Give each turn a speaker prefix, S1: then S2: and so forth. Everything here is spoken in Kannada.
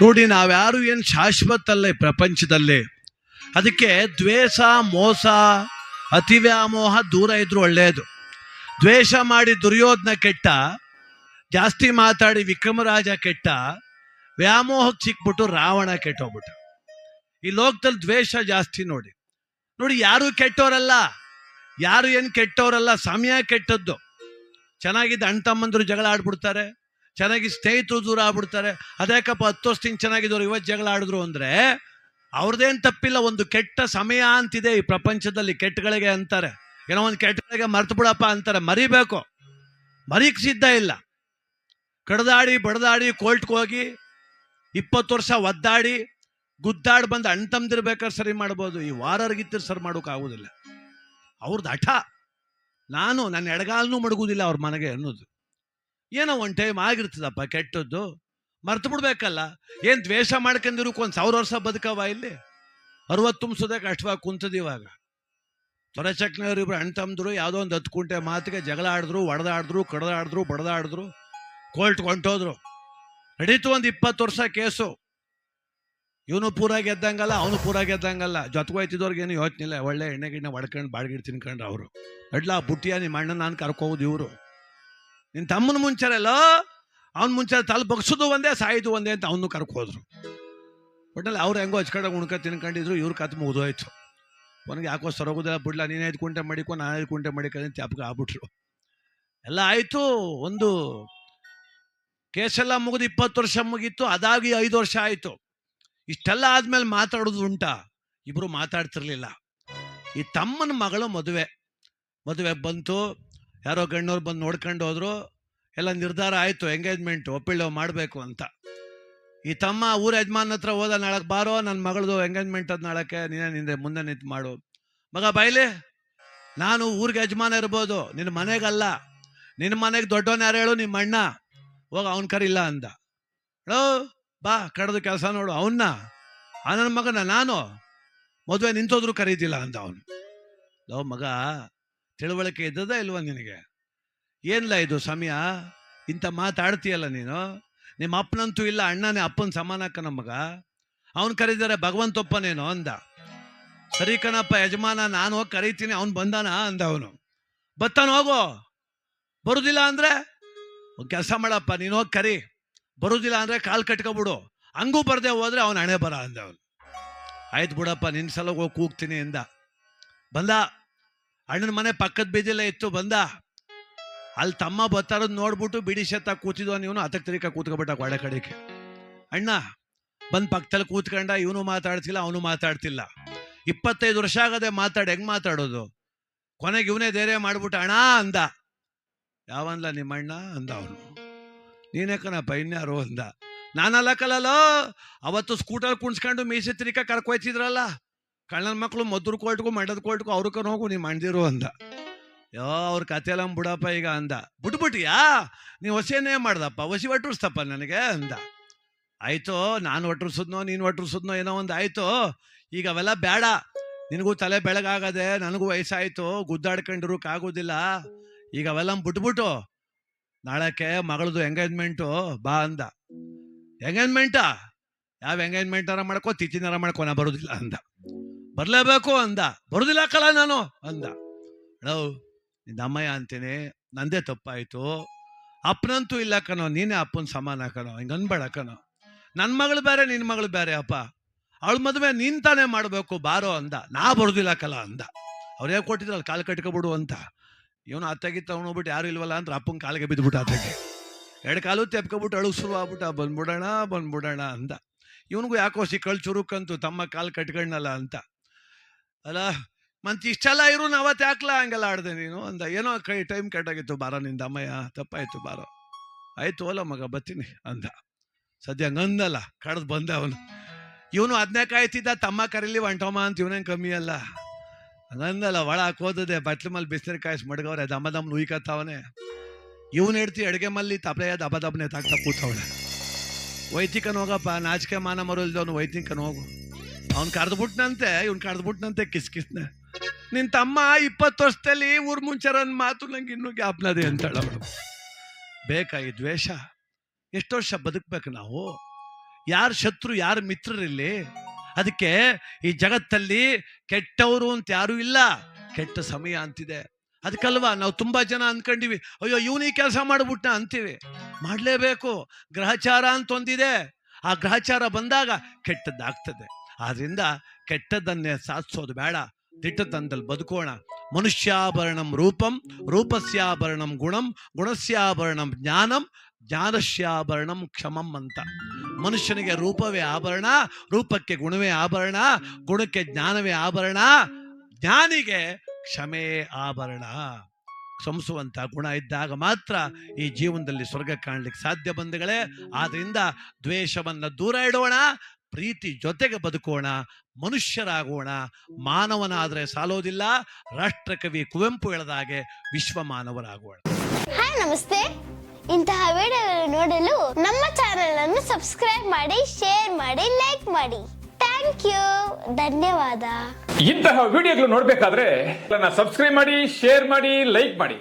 S1: ನೋಡಿ, ನಾವ್ಯಾರು ಏನು ಶಾಶ್ವತಲ್ಲೇ ಪ್ರಪಂಚದಲ್ಲಿ. ಅದಕ್ಕೆ ದ್ವೇಷ, ಮೋಸ, ಅತಿವ್ಯಾಮೋಹ ದೂರ ಇದ್ರು ಒಳ್ಳೆಯದು ದ್ವೇಷ ಮಾಡಿ ದುರ್ಯೋಧನ ಕೆಟ್ಟ, ಜಾಸ್ತಿ ಮಾತಾಡಿ ವಿಕ್ರಮರಾಜ ಕೆಟ್ಟ, ವ್ಯಾಮೋಹಕ್ಕೆ ಸಿಕ್ಬಿಟ್ಟು ರಾವಣ ಕೆಟ್ಟೋಗ್ಬಿಟ್ಟ. ಈ ಲೋಕದಲ್ಲಿ ದ್ವೇಷ ಜಾಸ್ತಿ ನೋಡಿ. ನೋಡಿ, ಯಾರು ಕೆಟ್ಟವರಲ್ಲ ಯಾರು ಏನು ಕೆಟ್ಟವರಲ್ಲ ಸಮಯ ಕೆಟ್ಟದ್ದು. ಚೆನ್ನಾಗಿದ್ದ ಅಣ್ಣ ತಮ್ಮಂದರು ಜಗಳ ಆಡ್ಬಿಡ್ತಾರೆ. ಚೆನ್ನಾಗಿ ಸ್ನೇಹಿತರು ದೂರ ಆಗ್ಬಿಡ್ತಾರೆ. ಅದ್ಯಾಕಪ್ಪ ಹತ್ತು ವರ್ಷದಿಂದ ಚೆನ್ನಾಗಿದ್ದವ್ರು ಇವತ್ತು ಜಗಳ ಆಡಿದ್ರು ಅಂದರೆ ಅವ್ರದ್ದೇನು ತಪ್ಪಿಲ್ಲ, ಒಂದು ಕೆಟ್ಟ ಸಮಯ ಅಂತಿದೆ ಈ ಪ್ರಪಂಚದಲ್ಲಿ, ಕೆಟ್ಟಗಳಿಗೆ ಅಂತಾರೆ. ಏನೋ ಒಂದು ಕೆಟ್ಟಗಳಿಗೆ ಮರ್ತು ಬಿಡಪ್ಪ ಅಂತಾರೆ. ಮರಿಬೇಕು. ಮರೀಕ್ ಸಿದ್ಧ ಇಲ್ಲ. ಕಡ್ದಾಡಿ, ಬಡದಾಡಿ, ಕೋರ್ಟ್ಗೆ ಹೋಗಿ ಇಪ್ಪತ್ತು ವರ್ಷ ಒದ್ದಾಡಿ, ಗುದ್ದಾಡಿ ಬಂದು ಅಣ್ಣ ತಮ್ದಿರ್ಬೇಕಾದ್ರೆ ಸರಿ ಮಾಡ್ಬೋದು. ಈ ವಾರರ್ಗಿತ್ತಿರ್ ಸರಿ ಮಾಡೋಕ್ಕಾಗೋದಿಲ್ಲ ಅವ್ರದ್ದು ಹಠ. ನಾನು ನನ್ನ ಎಡಗಾಲನೂ ಮಡಗುವುದಿಲ್ಲ ಅವ್ರ ಮನೆಗೆ ಅನ್ನೋದು. ಏನೋ ಒಂದು ಟೈಮ್ ಆಗಿರ್ತದಪ್ಪ ಕೆಟ್ಟದ್ದು. ಮರ್ತು ಬಿಡ್ಬೇಕಲ್ಲ. ಏನು ದ್ವೇಷ ಮಾಡ್ಕೊಂಡಿರೋಕೆ ಒಂದು ಸಾವಿರ ವರ್ಷ ಬದುಕವ ಇಲ್ಲಿ? ಅರವತ್ತು ತುಂಬಿಸೋದೇ ಕಷ್ಟವಾಗಿ ಕುಂತದ ಇವಾಗ. ತೊರೆಚಕ್ನವರಿಬ್ರು ಅಣ್ಣ ತಮ್ಮದ್ರು ಯಾವುದೋ ಒಂದು ಹತ್ತು ಕುಂಟೆ ಮಾತಿಗೆ ಜಗಳ ಆಡಿದ್ರು, ಒಡೆದಾಡಿದ್ರು, ಕಡ್ದಾಡಿದ್ರು, ಬಡ್ದಾಡಿದ್ರು ಕೋಲ್ಟ್ ಕೊಂಟೋದ್ರು. ನಡೀತು ಒಂದು ಇಪ್ಪತ್ತು ವರ್ಷ ಕೇಸು. ಇವನು ಪೂರ ಗೆದ್ದಂಗಲ್ಲ, ಅವನು ಪೂರ ಗೆದ್ದಂಗಲ್ಲ. ಜೊತೆಗೋಯ್ತಿದ್ದವ್ರಿಗೇನು ಯೋಚನೆ ಇಲ್ಲ ಒಳ್ಳೆ ಎಣ್ಣೆ ಗಿಣ್ಣೆ ಒಡ್ಕೊಂಡು ಬಾಡ್ಗಿಡ್ ತಿನ್ಕೊಂಡ್ರು ಅವರು. ಅಡ್ಲ ಬುಟ್ಟಿಯ ನಿಮ್ಮ ಅಣ್ಣ ನಾನು ಕರ್ಕೋದು ಇವರು. ನಿನ್ನ ತಮ್ಮನ ಮುಂಚೆಲ್ಲ ಅವ್ನ ಮುಂಚೆ ತಲೆ ಬಗ್ಸೋದು ಒಂದೇ, ಸಾಯಿದು ಒಂದೇ ಅಂತ ಅವನು ಕರ್ಕೋದ್ರು ಒಟ್ಟಲ್ಲಿ ಅವ್ರು ಹೆಂಗೋ ಹಚ್ಕಡೆ ಉಣ್ಕ ತಿನ್ಕೊಂಡಿದ್ರು, ಇವ್ರ ಕತ್ ಮುಗಿದೋಯ್ತು. ಅವನಿಗೆ ಯಾಕೋ ಸರೋಗುದಿಲ್ಲ ಬಿಡ್ಲ, ನೀನು ಐದು ಕುಂಟೆ ಮಾಡಿಕೊ, ನಾನು ಐದು ಕುಂಟೆ ಮಾಡಿಕೊಂಡು ತ್ಯಾಪಕ ಆಗ್ಬಿಟ್ರು. ಎಲ್ಲ ಆಯಿತು, ಒಂದು ಕೇಸೆಲ್ಲ ಮುಗಿದು ಇಪ್ಪತ್ತು ವರ್ಷ ಮುಗೀತು, ಅದಾಗಿ ಐದು ವರ್ಷ ಆಯಿತು. ಇಷ್ಟೆಲ್ಲ ಆದಮೇಲೆ ಮಾತಾಡೋದು ಉಂಟಾ? ಇಬ್ಬರು ಮಾತಾಡ್ತಿರ್ಲಿಲ್ಲ. ಈ ತಮ್ಮನ ಮಗಳು ಮದುವೆ. ಮದುವೆ ಬಂತು ಯಾರೋ ಗಣ್ಣವ್ರು ಬಂದು ನೋಡ್ಕೊಂಡು ಹೋದ್ರು, ಎಲ್ಲ ನಿರ್ಧಾರ ಆಯಿತು ಎಂಗೇಜ್ಮೆಂಟ್ ಒಪ್ಪಿಳ್ಳು ಮಾಡಬೇಕು ಅಂತ. ಈ ತಮ್ಮ ಊರ ಯಜಮಾನ್ ಹತ್ರ ಹೋದ ನಾಳಕ್ಕೆ ಬಾರೋ ನನ್ನ ಮಗಳದು ಎಂಗೇಜ್ಮೆಂಟ್ ಅದು ನಾಳಕ್ಕೆ ನೀನೇ ನಿಂದೆ ಮುಂದೆ ನಿಂತು ಮಾಡು. ಮಗ ಬಾಯ್ಲಿ ನಾನು ಊರಿಗೆ ಯಜಮಾನ ಇರ್ಬೋದು ನಿನ್ನ ಮನೆಗಲ್ಲ. ನಿನ್ನ ಮನೆಗೆ ದೊಡ್ಡವನ್ ಯಾರು ಹೇಳು? ನಿಮ್ಮ ಅಣ್ಣ. ಹೋಗ ಅವನ್ ಕರಿಲ್ಲ ಅಂದ. ಹೇಳೋ ಬಾ, ಕಡ್ದು ಕೆಲಸ ನೋಡು. ಅವನ್ನ ಆ ನನ್ನ ಮಗನ? ನಾನು? ಮದುವೆ ನಿಂತೋದ್ರು ಕರೀತಿಲ್ಲ ಅಂದ ಅವನು. ಲೋ ಮಗ ತಿಳುವಳಿಕೆ ಇದ್ದದ ಇಲ್ವಾ ನಿನಗೆ? ಏನಿಲ್ಲ ಇದು ಸಮಯ? ಇಂಥ ಮಾತಾಡ್ತೀಯಲ್ಲ ನೀನು? ನಿಮ್ಮ ಅಪ್ಪನಂತೂ ಇಲ್ಲ, ಅಣ್ಣನೇ ಅಪ್ಪನ ಸಮಾನಕ್ಕ ನಮಗ ಮಗ. ಅವನು ಕರೀತಾರೆ ಭಗವಂತಪ್ಪನೇನೋ ಅಂದ. ಸರಿ ಕಣಪ್ಪ, ಯಜಮಾನ, ನಾನು ಹೋಗಿ ಕರೀತೀನಿ, ಅವ್ನು ಬಂದಾನ ಅಂದ ಅವನು. ಬತ್ತಾನ ಹೋಗು. ಬರುದಿಲ್ಲ ಅಂದ್ರೆ? ಕೆಲಸ ಮಾಡಪ್ಪ, ನೀನು ಹೋಗಿ ಕರಿ. ಬರುದಿಲ್ಲ ಅಂದ್ರೆ ಕಾಲು ಕಟ್ಕೊಬಿಡು. ಹಂಗೂ ಬರದೆ ಹೋದ್ರೆ ಅವನು ಹಣೆ ಬರ ಅಂದ ಅವನು. ಆಯ್ತು ಬಿಡಪ್ಪ ನಿನ್ನ ಸಲ ಹೋಗಿ ಕೂಗ್ತೀನಿ ಅಂದ. ಬಂದ. ಅಣ್ಣನ ಮನೆ ಪಕ್ಕದ ಬೀದಿಲೇ ಇತ್ತು, ಬಂದ. ಅಲ್ಲಿ ತಮ್ಮ ಬತ್ತಾರದ್ ನೋಡ್ಬಿಟ್ಟು ಬಿಡಿ ಶೆತ್ತ ಕೂತಿದ್ವ ಇವನು ಹತ್ತಕ್ಕೆ ತರೀಕ ಕೂತ್ಕೊಬಿಟ್ಟ ಒಳ್ಳೆ ಕಡೆಗೆ. ಅಣ್ಣ, ಬಂದ್ ಪಕ್ಕದಲ್ಲಿ ಕೂತ್ಕೊಂಡ ಇವನು ಮಾತಾಡ್ತಿಲ್ಲ, ಅವನು ಮಾತಾಡ್ತಿಲ್ಲ. ಇಪ್ಪತ್ತೈದು ವರ್ಷ ಆಗದೆ ಮಾತಾಡಿ, ಹೆಂಗ್ ಮಾತಾಡೋದು? ಕೊನೆಗೆ ಇವನೇ ಧೈರ್ಯ ಮಾಡ್ಬಿಟ್ಟ, ಅಣ್ಣ ಅಂದ. ಯಾವನ್ಲ ನಿಮ್ಮಣ್ಣ ಅಂದ ಅವನು. ನೀನೇಕನ ಕಣಪ್ಪ, ಇನ್ಯಾರು ಅಂದ. ನಾನಲ್ಲ ಕಲಲ್ಲೋ ಅವತ್ತು ಸ್ಕೂಟರ್ ಕುಣ್ಸ್ಕೊಂಡು ಮೀಸೆ ತಿರಿಕ ಕರ್ಕೊಯ್ತಿದ್ರಲ್ಲ? ಕಳ್ಳನ ಮಕ್ಕಳು ಮದ್ದೂರು ಕೋರ್ಟ್ಗೂ ಮಂಡದ ಕೋರ್ಟ್ಗೂ ಅವ್ರ ಕನ್ ಹೋಗು ನೀವು ಮಾಡಿದಿರು ಅಂದ. ಯೋ, ಅವ್ರ ಕತೆ ಎಲ್ಲ ಬಿಡಪ್ಪ ಈಗ ಅಂದ. ಬಿಟ್ಬಿಟ್ಟಿಯಾ ನೀವು ಹೊಸೇನೇ ಮಾಡ್ದಪ್ಪ ಹೊಸಿ ಒಟ್ಟುಸ್ತಪ್ಪ ನನಗೆ ಅಂದ. ಆಯ್ತು, ನಾನು ಒಟ್ಟರ್ಸಿದ್ನೋ ನೀನು ಒಟ್ಟರ್ಸಿದ್ನೋ ಏನೋ ಒಂದು ಆಯ್ತು. ಈಗ ಅವೆಲ್ಲ ಬೇಡ ನಿನಗೂ ತಲೆ ಬೆಳಗಾಗದೆ, ನನಗೂ ವಯಸ್ಸಾಯ್ತು ಗುದ್ದಾಡ್ಕೊಂಡಿರೋಕ್ಕಾಗೋದಿಲ್ಲ ಈಗ ಅವೆಲ್ಲ ಬಿಟ್ಬಿಟ್ಟು ನಾಳಕ್ಕೆ ಮಗಳದು ಎಂಗೇಜ್ಮೆಂಟು, ಬಾ ಅಂದ. ಎಂಗೇಜ್ಮೆಂಟಾ? ಯಾವ ಎಂಗೇಜ್ಮೆಂಟಾರ ಮಾಡ್ಕೋ ತಿಥಿನಾರ ಮಾಡ್ಕೋ, ನಾ ಬರೋದಿಲ್ಲ ಅಂದ. ಬರ್ಲೇಬೇಕು ಅಂದ. ಬರೋದಿಲ್ಲ ಕಲ ನಾನು ಅಂದ. ಹಲೋ ನಿನ್ನ ಅಂತೇನೆ, ನಂದೇ ತಪ್ಪಾಯಿತು. ಅಪ್ಪನಂತೂ ಇಲ್ಲ ಕಣೋ, ನೀನೇ ಅಪ್ಪನ ಸಮಾನ ಕಣೋ, ಹಿಂಗೆ ಅನ್ಬೇಡ ಕಣೋ. ನನ್ನ ಮಗಳು ಬೇರೆ ನಿನ್ನ ಮಗಳು ಬೇರೆ ಅಪ್ಪ. ಅವಳ ಮದುವೆ ನೀನ್ ತಾನೇ ಮಾಡಬೇಕು, ಬಾರೋ ಅಂದ. ನಾ ಬರೋದಿಲ್ಲ ಕಲ ಅಂದ. ಅವ್ರು ಹೇಗೆ ಕೊಟ್ಟಿದ್ರಲ್ಲ, ಕಾಲು ಕಟ್ಕೊಬಿಡು ಅಂತ. ಇವನು ಅತ್ತಾಗಿ ತಗೊಂಡೋಗ್ಬಿಟ್ಟು ಯಾರು ಇಲ್ವಲ್ಲ ಅಂದ್ರೆ ಅಪ್ಪನ ಕಾಲಿಗೆ ಬಿದ್ದುಬಿಟ್ಟು ಆತಗೆ ಎರಡು ಕಾಲು ತೆಪ್ಕೊಬಿಟ್ಟು ಅಳು ಶುರು ಆಗ್ಬಿಟ್ಟ, ಬಂದ್ಬಿಡೋಣ ಬಂದ್ಬಿಡೋಣ ಅಂದ. ಇವನಿಗೂ ಯಾಕೋ ಸಿಕ್ಕಳು ಚುರುಕಂತು ತಮ್ಮ ಕಾಲು ಕಟ್ಕೊಂಡಲ್ಲ ಅಂತ. ಅಲ್ಲ, ಮಂತ್ ಇಷ್ಟೆಲ್ಲ ಇರು ಅವತ್ತು ಯಾಕಲ ಹಂಗೆಲ್ಲ ಆಡಿದೆ ನೀನು ಅಂದ. ಏನೋ ಕೈ ಟೈಮ್ ಕೆಟ್ಟಾಗಿತ್ತು ಬಾರ ನಿಂದ ಅಮ್ಮಯ್ಯ, ತಪ್ಪಾಯಿತು ಬಾರೋ. ಆಯ್ತು ಓಲ ಮಗ ಬತ್ತೀನಿ ಅಂದ. ಸದ್ಯ ಹಂಗಂದಲ್ಲ ಕಡ್ದು ಬಂದ ಅವನು. ಇವನು ಅದನ್ನೇ ಕಾಯ್ತಿದ್ದ, ತಮ್ಮ ಕರೀಲಿ ಹೊಂಟೋಮ ಅಂತ ಇವನೇನು ಕಮ್ಮಿ ಅಲ್ಲ. ಹಂಗಂದಲ್ಲ ಒಳ ಹಾಕೋದದೆ, ಬಟ್ಲ ಮೇಲೆ ಬಿಸಿನೀರು ಕಾಯಿಸಿ ಮಡ್ಗವ್ರೆ ದಮ್ಮ ದಮ್ ನುಯ್ಕತ್ತವನೆ. ಇವನು ಹಿಡ್ತಿ ಅಡುಗೆ ಮಲ್ಲಿ ತಪ್ಪಲೆಯ ದಬ ದಬ್ಬನೆ ತಾಕ್ತಾ ಕೂತವಳೆ. ವೈತಿಕನ ಹೋಗಪ್ಪ, ನಾಚಿಕೆ ಮಾನ ಮರುಲ್ದವನು ವೈತಿಕನ ಹೋಗು. ಅವ್ನು ಇವನು ಇವ್ನು ಕರೆದ್ಬಿಟ್ನಂತೆ ಕಿಸ್ ಕಿಸ್ನ. ನಿನ್ ತಮ್ಮ ಇಪ್ಪತ್ತು ವರ್ಷದಲ್ಲಿ ಊರ್ ಮುಂಚರನ್ ಮಾತು ನಂಗೆ ಇನ್ನೂ ಜ್ಞಾಪನದೇ ಅಂತಾಳ ಅವಳು. ಬೇಕಾ ಈ ದ್ವೇಷ? ಎಷ್ಟು ವರ್ಷ ಬದುಕ್ಬೇಕು ನಾವು? ಯಾರು ಶತ್ರು, ಯಾರು ಮಿತ್ರರಿಲ್ಲಿ? ಅದಕ್ಕೆ ಈ ಜಗತ್ತಲ್ಲಿ ಕೆಟ್ಟವರು ಅಂತ ಯಾರೂ ಇಲ್ಲ. ಕೆಟ್ಟ ಸಮಯ ಅಂತಿದೆ. ಅದಕ್ಕಲ್ವಾ ನಾವು ತುಂಬಾ ಜನ ಅನ್ಕೊಂಡಿವಿ, ಅಯ್ಯೋ ಇವನು ಈ ಕೆಲಸ ಮಾಡ್ಬಿಟ್ಟ ಅಂತೀವಿ. ಮಾಡಲೇಬೇಕು. ಗ್ರಹಚಾರ ಅಂತ ಒಂದಿದೆ ಆ ಗ್ರಹಚಾರ ಬಂದಾಗ ಕೆಟ್ಟದ್ದಾಗ್ತದೆ. ಆದ್ರಿಂದ ಕೆಟ್ಟದ್ದನ್ನೇ ಸಾಧಿಸೋದು ಬೇಡ. ದಿಟ್ಟತನದಲ್ಲಿ ಬದುಕೋಣ. ಮನುಷ್ಯಾಭರಣಂ ರೂಪಂ, ರೂಪಸ್ಯಾಭರಣಂ ಗುಣಂ, ಗುಣಸ್ಯಾಭರಣಂ ಜ್ಞಾನಂ, ಜ್ಞಾನಸ್ಯಾಭರಣಂ ಕ್ಷಮಂ ಅಂತ. ಮನುಷ್ಯನಿಗೆ ರೂಪವೇ ಆಭರಣ, ರೂಪಕ್ಕೆ ಗುಣವೇ ಆಭರಣ, ಗುಣಕ್ಕೆ ಜ್ಞಾನವೇ ಆಭರಣ, ಜ್ಞಾನಿಗೆ ಕ್ಷಮೆ ಆಭರಣ. ಕ್ಷಮಿಸುವಂತ ಗುಣ ಇದ್ದಾಗ ಮಾತ್ರ ಈ ಜೀವನದಲ್ಲಿ ಸ್ವರ್ಗ ಕಾಣಲಿಕ್ಕೆ ಸಾಧ್ಯ ಬಂಧುಗಳೇ. ಆದ್ರಿಂದ ದ್ವೇಷವನ್ನ ದೂರ ಇಡೋಣ. ಪ್ರೀತಿ ಜೊತೆಗೆ ಬದುಕೋಣ ಮನುಷ್ಯರಾಗೋಣ. ಮಾನವನಾದರೆ ಸಾಲೋದಿಲ್ಲ ರಾಷ್ಟ್ರಕವಿ ಕುವೆಂಪು ಹೇಳದಾಗೆ ವಿಶ್ವ ಮಾನವರಾಗೋಣ.
S2: ಹಾಯ್ ನಮಸ್ತೆ. ಇಂತಹ ವಿಡಿಯೋಗಳನ್ನು ನೋಡಲು ನಮ್ಮ ಚಾನೆಲ್ ಅನ್ನು ಸಬ್ಸ್ಕ್ರೈಬ್ ಮಾಡಿ ಶೇರ್ ಮಾಡಿ ಲೈಕ್ ಮಾಡಿ. Thank you. ಧನ್ಯವಾದ.
S3: ಇಂತಹ ವಿಡಿಯೋಗಳು ನೋಡಬೇಕಾದ್ರೆ ಸಬ್ಸ್ಕ್ರೈಬ್ ಮಾಡಿ ಶೇರ್ ಮಾಡಿ ಲೈಕ್ ಮಾಡಿ.